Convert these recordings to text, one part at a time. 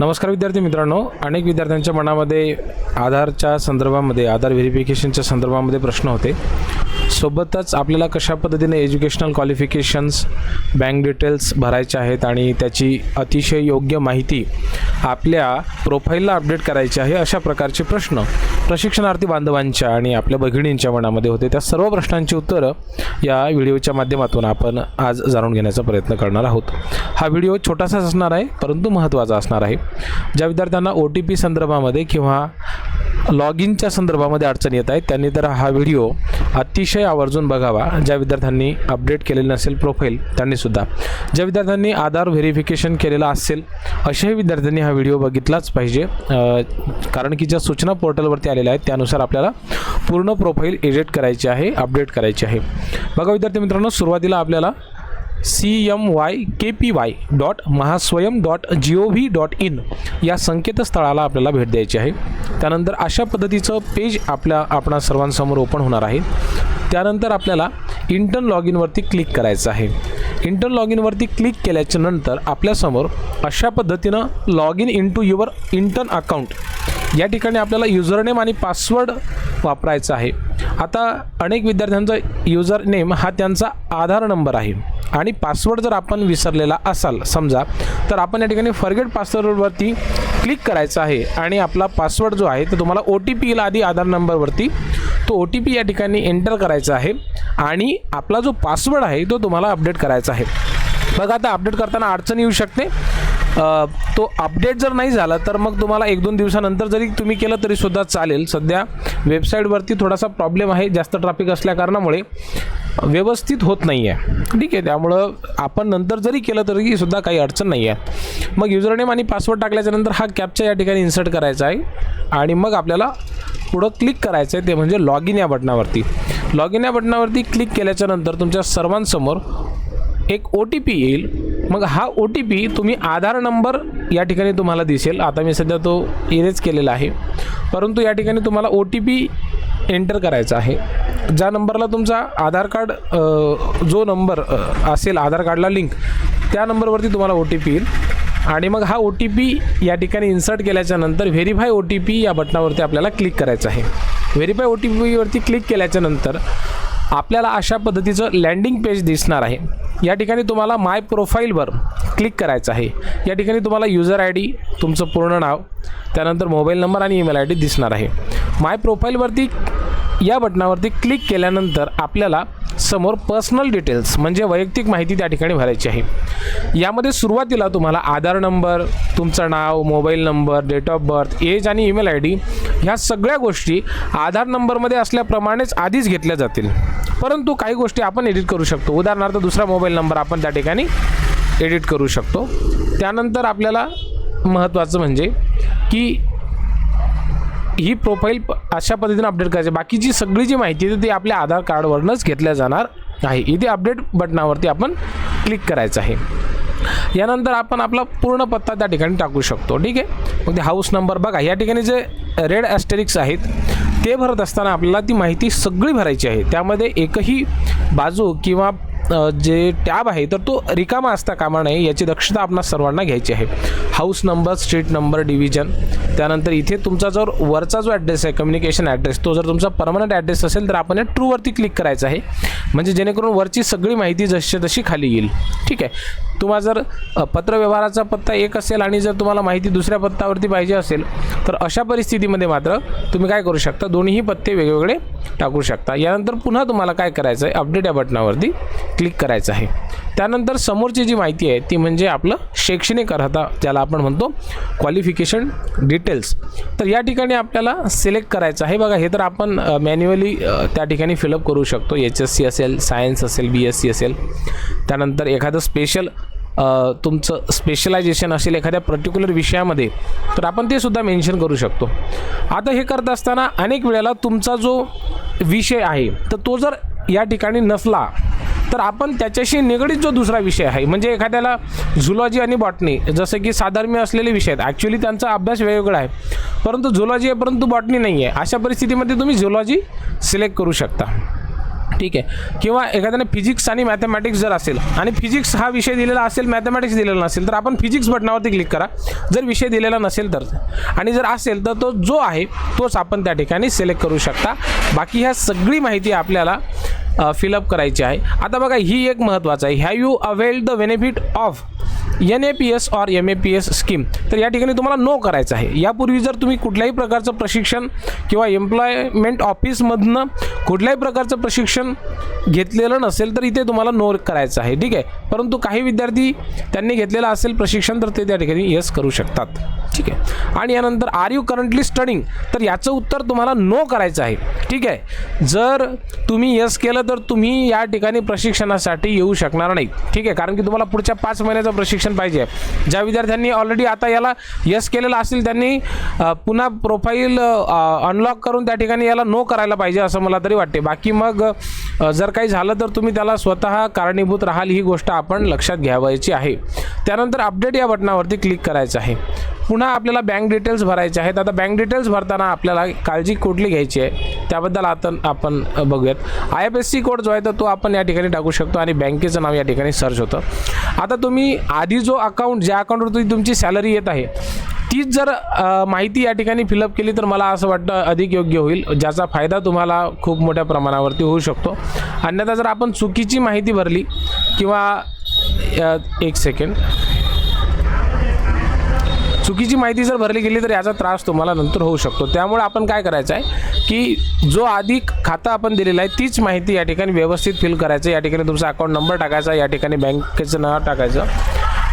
नमस्कार विद्यार्थी मित्रांनो. अनेक विद्यार्थ्यांच्या मनामध्ये आधारच्या संदर्भामध्ये आधार व्हेरिफिकेशनच्या संदर्भामध्ये प्रश्न होते. सोबतच आपल्याला कशा पद्धतीने एज्युकेशनल क्वालिफिकेशन्स बँक डिटेल्स भरायचे आहेत आणि त्याची अतिशय योग्य माहिती आपल्या प्रोफाईलला अपडेट करायची आहे अशा प्रकारचे प्रश्न प्रशिक्षणार्थी बांधवांच्या आणि आपल्या भगिनींच्या मनामध्ये होते. त्या सर्व प्रश्नांची उत्तरं या व्हिडिओच्या माध्यमातून आपण आज जाणून घेण्याचा प्रयत्न करणार आहोत. हा व्हिडिओ छोटासाच असणार आहे परंतु महत्त्वाचा असणार आहे. ज्या विद्यार्थ्यांना ओ टी पी संदर्भामध्ये किंवा लॉग इनच्या संदर्भामध्ये अडचण येत आहेत. त्यांनी तर हा व्हिडिओ अतिशय आवर्जून बघावा. ज्या विद्यार्थ्यांनी अपडेट केलेलं नसेल प्रोफाईल त्यांनीसुद्धा ज्या विद्यार्थ्यांनी आधार व्हेरिफिकेशन केलेलं असेल अशाही विद्यार्थ्यांनी हा व्हिडिओ बघितलाच पाहिजे. कारण की ज्या सूचना पोर्टलवरती आलेल्या आहेत त्यानुसार आपल्याला पूर्ण प्रोफाईल एडिट करायची आहे अपडेट करायची आहे. बघा विद्यार्थी मित्रांनो सुरुवातीला आपल्याला C M Y K P Y dot Mahaswayam dot G O V dot in या संकेतस्थळाला आपल्याला भेट द्यायची आहे. त्यानंतर अशा पद्धतीचं पेज आपल्या आपणा सर्वांसमोर ओपन होणार आहे. त्यानंतर आपल्याला इंटर्न लॉग इनवरती क्लिक करायचं आहे. इंटर्न लॉग इनवरती क्लिक केल्याच्यानंतर आपल्यासमोर अशा पद्धतीनं log in in to your intern account या ठिकाणी आपल्याला युजरनेम आणि पासवर्ड वापरायचा आहे. आता अनेक विद्यार्थ्यांचा युजर नेम हा त्यांचा आधार नंबर आहे. आणि पासवर्ड जर आपण विसरलेला असाल समजा तर आपण या ठिकाणी फॉरगेट पासवर्डवरती क्लिक करायचं आहे आणि आपला पासवर्ड जो आहे तो तुम्हाला ओ टी पी येईल आधी आधार नंबरवरती तो ओ टी पी या ठिकाणी एंटर करायचा आहे आणि आपला जो पासवर्ड आहे तो तुम्हाला अपडेट करायचा आहे. बघा आता अपडेट करताना अडचण येऊ शकते. तो अपडेट जर नाही झाला तर मग तुम्हाला एक दोन दिवसानंतर जरी तुम्ही केलं तरी सुद्धा चालेल. सध्या वेबसाईटवरती थोडासा प्रॉब्लेम आहे जास्त ट्रॅफिक असल्या कारणामुळे. व्यवस्थित होत नाही आहे ठीक आहे त्यामुळं आपण नंतर जरी केलं तरी सुद्धा काही अडचण नाही आहे मग युजरनेम आणि पासवर्ड टाकल्याच्यानंतर हा कॅपचा या ठिकाणी इन्सर्ट करायचा आहे. आणि मग आपल्याला पुढं क्लिक करायचं आहे ते म्हणजे लॉग इन या बटनावरती लॉग इन या बटनावरती क्लिक केल्याच्यानंतर तुमच्या सर्वांसमोर एक ओ टी पी येईल. मग हा ओ टी पी तुम्ही आधार नंबर या ठिकाणी तुम्हाला दिसेल. आता मी सध्या तो इरेज केलेला आहे. परंतु या ठिकाणी तुम्हाला ओ टी पी एंटर करायचा आहे. ज्या नंबरला तुमचा आधार कार्ड जो नंबर असेल आधार कार्डला लिंक त्या नंबरवरती तुम्हाला ओ टी पी येईल. आणि मग हा ओ टी पी या ठिकाणी इन्सर्ट केल्याच्यानंतर व्हेरीफाय ओ टी पी या बटनावरती आपल्याला क्लिक करायचं आहे. व्हेरीफाय ओ टी पीवरती क्लिक केल्याच्यानंतर आपल्याला अशा पद्धतीचं लँडिंग पेज दिसणार आहे. या ठिकाणी तुम्हाला माय प्रोफाईलवर क्लिक करायचं आहे. या ठिकाणी तुम्हाला युजर आय डी तुमचं पूर्ण नाव त्यानंतर मोबाईल नंबर आणि ईमेल आय डी दिसणार आहे. माय प्रोफाईलवरती या बटनावरती क्लिक केल्यानंतर आपल्याला समोर पर्सनल डिटेल्स म्हणजे वैयक्तिक माहिती त्या ठिकाणी भरायची आहे. यामध्ये सुरुवातीला तुम्हाला आधार नंबर तुमचं नाव mobile number date of birth age आणि ईमेल आय डी ह्या सगळ्या गोष्टी आधार नंबरमध्ये असल्याप्रमाणेच आधीच घेतल्या जातील. परंतु काही गोष्टी आपण एडिट करू शकतो. उदाहरणार्थ दुसरा मोबाईल नंबर आपण त्या ठिकाणी एडिट करू शकतो. त्यानंतर आपल्याला महत्त्वाचं म्हणजे की ही प्रोफाईल प- अशा पद्धतीने अपडेट करायची. बाकीची सगळी जी माहिती आहे ती आपल्या आधार कार्डवरूनच घेतल्या जाणार आहे इथे अपडेट बटनावरती आपण क्लिक करायचं आहे. यानंतर आपण आपला पूर्ण पत्ता त्या ठिकाणी टाकू शकतो. ठीक आहे? मग ते हाऊस नंबर बघा. या ठिकाणी जे रेड ॲस्टेरिक्स आहेत ते भरत असताना आपल्याला ती माहिती सगळी भरायची आहे. त्यामध्ये एकही बाजू किंवा जे टॅब आहे तर तो रिकामा असता कामा नये याची दक्षता आपणा सर्वांना घ्यायची आहे. House number street number division. त्यानंतर इथे तुमचा जर वरचा जो ॲड्रेस आहे कम्युनिकेशन ॲड्रेस तो जर तुमचा परमनंट ॲड्रेस असेल तर आपण या ट्रूवरती क्लिक करायचं आहे. म्हणजे जेणेकरून वरची सगळी माहिती जशी तशी खाली येईल. ठीक आहे? तुम्हाला जर पत्रव्यवहाराचा पत्ता एक असेल आणि जर तुम्हाला माहिती दुसऱ्या पत्तावरती पाहिजे असेल तर अशा परिस्थितीमध्ये मात्र तुम्ही काय करू शकता? दोन्हीही पत्ते वेगवेगळे टाकू शकता. यानंतर पुन्हा तुम्हाला काय करायचं आहे अपडेट या बटनावरती क्लिक करायचं आहे. त्यानंतर समोरची जी माहिती आहे ती म्हणजे आपलं शैक्षणिक अर्हता ज्याला आपण म्हणतो क्वालिफिकेशन डिटेल्स तर या ठिकाणी आपल्याला सिलेक्ट करायचं आहे. बघा हे तर आपण मॅन्युअली त्या ठिकाणी फिलअप करू शकतो. एच एस सी असेल सायन्स असेल बी एस सी असेल. त्यानंतर एखादं स्पेशल तुमचं स्पेशलायझेशन असेल एखाद्या पर्टिक्युलर विषयामध्ये तर आपण ते सुद्धा मेन्शन करू शकतो. आता हे करत असताना अनेक वेळेला तुमचा जो विषय आहे तर तो जर या ठिकाणी नसला तर आपण त्याच्याशी निगडीत जो दुसरा विषय आहे म्हणजे एखाद्याला झुलॉजी आणि बॉटनी जसं की साधर्म्य असलेले विषय आहेत ॲक्च्युली त्यांचा अभ्यास वेगवेगळा आहे परंतु झुलॉजी आहे परंतु बॉटनी नाही आहे अशा परिस्थितीमध्ये तुम्ही झुलॉजी सिलेक्ट करू शकता. ठीक आहे? किंवा एखाद्याने फिजिक्स आणि मॅथमॅटिक्स जर असेल आणि फिजिक्स हा विषय दिलेला असेल मॅथमॅटिक्स दिलेला नसेल तर आपण फिजिक्स बटनावरती क्लिक करा. जर विषय दिलेला नसेल तर. आणि जर असेल तर तो जो आहे तोच आपण त्या ठिकाणी सिलेक्ट करू शकता. बाकी ह्या सगळी माहिती आपल्याला फिलअप करायची आहे. आता बघा ही एक महत्त्वाचं आहे. Have you availed the benefit of N A P S or M A P S scheme तर या ठिकाणी तुम्हाला नो करायचं आहे. यापूर्वी जर तुम्ही कुठल्याही प्रकारचं प्रशिक्षण किंवा एम्प्लॉयमेंट ऑफिसमधनं कुठल्याही प्रकारचं प्रशिक्षण घेतलेलं नसेल तर इथे तुम्हाला नो करायचं आहे. ठीक आहे? परंतु काही विद्यार्थी त्यांनी घेतलेलं असेल प्रशिक्षण तर ते त्या ठिकाणी यस करू शकतात. ठीक आहे? आणि यानंतर आर यू करंटली स्टडिंग तर याचं उत्तर तुम्हाला नो करायचं आहे. ठीक आहे? जर तुम्ही यस केलं तर तुम्ही या ठिकाणी प्रशिक्षणासाठी येऊ शकणार नाही. ठीक आहे? कारण की तुम्हाला पुढच्या पाच महिन्याचं प्रशिक्षण पाहिजे. ज्या विद्यार्थ्यांनी ऑलरेडी आता याला यस केलेलं असेल त्यांनी पुन्हा प्रोफाईल अनलॉक करून त्या ठिकाणी याला नो करायला पाहिजे असं मला तरी वाटते. बाकी मग जर काही झालं तर तुम्ही त्याला स्वतः कारणीभूत राहाल ही गोष्ट आपण लक्षात घ्यावायची आहे. त्यानंतर अपडेट या बटनावरती क्लिक करायचं आहे. पुन्हा आपल्याला बँक डिटेल्स भरायचे आहेत. आता बँक डिटेल्स भरताना आपल्याला काळजी कुठली घ्यायची आहे? त्याबद्दल आता आपण बघूयात. I F S C code जो आहे तर तो आपण या ठिकाणी टाकू शकतो आणि बँकेचं नाव या ठिकाणी सर्च होतं. आता तुम्ही आधी जो अकाउंट ज्या अकाउंटवरती तुमची सॅलरी येत आहे तीच जर माहिती या ठिकाणी फिलअप केली तर मला असं वाटतं अधिक योग्य होईल ज्याचा फायदा तुम्हाला खूप मोठ्या प्रमाणावरती होऊ शकतो. अन्यथा जर आपण चुकीची माहिती भरली किंवा एक सेकंड चुकीची माहिती जर भरली गेली तर याचा त्रास तुम्हाला नंतर होऊ शकतो. त्यामुळे आपण काय करायचं आहे की जो आधी खातं आपण दिलेलं आहे तीच माहिती या ठिकाणी व्यवस्थित फिल करायचं. या ठिकाणी तुमचा अकाउंट नंबर टाकायचा या ठिकाणी बँकेचं नाव टाकायचं.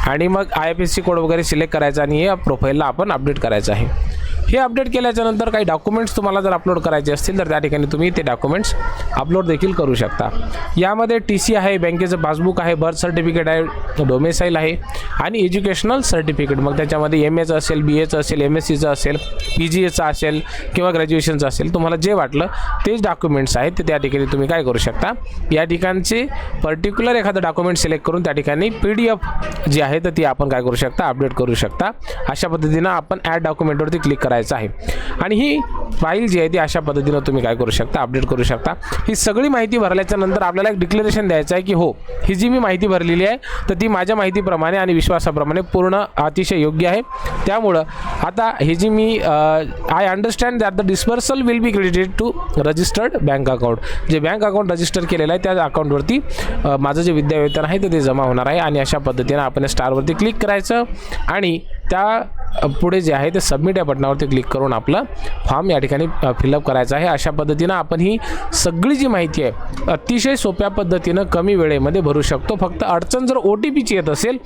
आणि मग I F S C code वगैरे सिलेक्ट करायचा आणि या प्रोफाईलला आपण अपडेट करायचं आहे. हे अपडेट केल्याच्यानंतर काही डॉक्युमेंट्स तुम्हाला जर अपलोड करायचे असतील तर त्या ठिकाणी तुम्ही ते डॉक्युमेंट्स अपलोड देखील करू शकता. यामध्ये टी सी आहे बँकेचं पासबुक आहे बर्थ सर्टिफिकेट आहे डोमेसाईल आहे आणि एज्युकेशनल सर्टिफिकेट मग त्याच्यामध्ये एम एचं असेल बी एचं असेल एम एस सीचं असेल पी जी एचं असेल किंवा ग्रॅज्युएशनचं असेल तुम्हाला जे वाटलं तेच डॉक्युमेंट्स आहेत ते त्या ठिकाणी तुम्ही काय करू शकता? या ठिकाणचे पर्टिक्युलर एखादं डॉक्युमेंट सिलेक्ट करून त्या ठिकाणी पी डी एफ जी आहे तर ती आपण काय करू शकता अपडेट करू शकता. अशा पद्धतीनं आपण ॲड डॉक्युमेंटवरती क्लिक करायचं. आहे. आणि ही फाईल जी आहे ती अशा पद्धतीनं तुम्ही काय करू शकता अपडेट करू शकता. ही सगळी माहिती भरल्याच्या नंतर आपल्याला एक डिक्लेरेशन द्यायचं आहे की हो ही जी मी माहिती भरलेली आहे तर ती माझ्या माहितीप्रमाणे आणि विश्वासाप्रमाणे पूर्ण अतिशय योग्य आहे. त्यामुळं आता ही जी मी I understand that the disbursal will be credited to registered bank account जे बँक अकाउंट रजिस्टर केलेलं आहे त्या अकाउंटवरती माझं जे विद्यावेतन आहे तर ते जमा होणार आहे. आणि अशा पद्धतीनं आपण स्टारवरती क्लिक करायचं आणि त्या पुढे जे आहे ते सबमिट या बटनावरती क्लिक करून आपलं फॉर्म या ठिकाणी फिलअप करायचं आहे. अशा पद्धतीनं आपण ही सगळी जी माहिती आहे अतिशय सोप्या पद्धतीनं कमी वेळेमध्ये भरू शकतो. फक्त अडचण जर ओ टी पीची येत असेल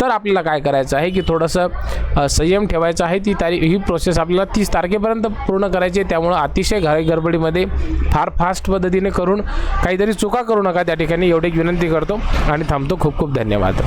तर आपल्याला काय करायचं आहे की थोडंसं संयम ठेवायचं आहे. ती तारीख ही प्रोसेस आपल्याला तीस तारखेपर्यंत पूर्ण करायची आहे. त्यामुळं अतिशय घाई गडबडीमध्ये फार फास्ट पद्धतीने करून काहीतरी चुका करू नका. त्या ठिकाणी एवढी विनंती करतो. आणि थांबतो. खूप खूप धन्यवाद.